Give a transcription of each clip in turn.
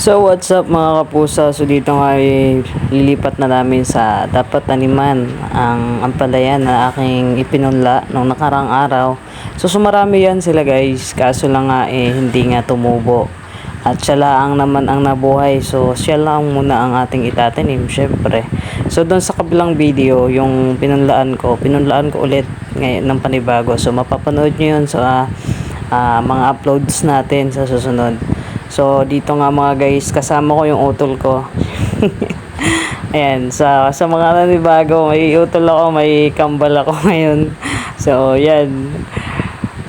So what's up mga kapusa? So dito nga ay lilipat na namin sa dapat taniman ang ampalayan na aking ipinunla nung nakarang araw. So sumarami yan sila guys kaso lang nga eh hindi nga tumubo. At siya lang naman ang nabuhay. So siya lang muna ang ating itatanim syempre. So doon sa kabilang video yung pinunlaan ko, pinunlaan ko ulit ngayon ng panibago. So mapapanood nyo yun sa ah, mga uploads natin sa susunod. So, dito nga mga guys, kasama ko yung utol ko. Ayan, sa, sa mga nanibago, may utol ako, may kambal ako ngayon. So, yan.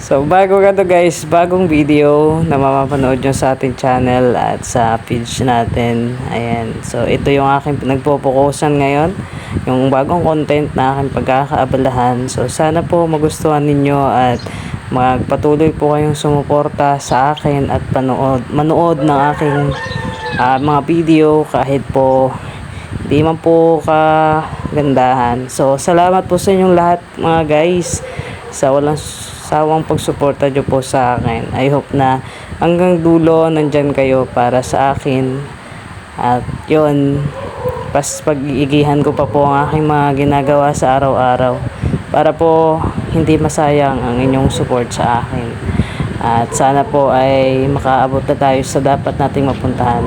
So, bago ka to guys, bagong video na mapapanood nyo sa ating channel at sa page natin. Ayan. So, ito yung aking pinagpupukusan ngayon. Yung bagong content na aking pagkakaabalahan. So, sana po magustuhan ninyo at magpatuloy po kayong sumuporta sa akin at panood, manood ng aking ah, mga video kahit po di man po kagandahan. So, salamat po sa inyong lahat mga guys sa walang sawang pagsuporta nyo po sa akin. I hope na hanggang dulo nandyan kayo para sa akin. At yun, pas pag-iigihan ko pa po ang aking mga ginagawa sa araw-araw para po hindi masayang ang inyong support sa akin. At sana po ay makaabot na tayo sa dapat nating mapuntahan.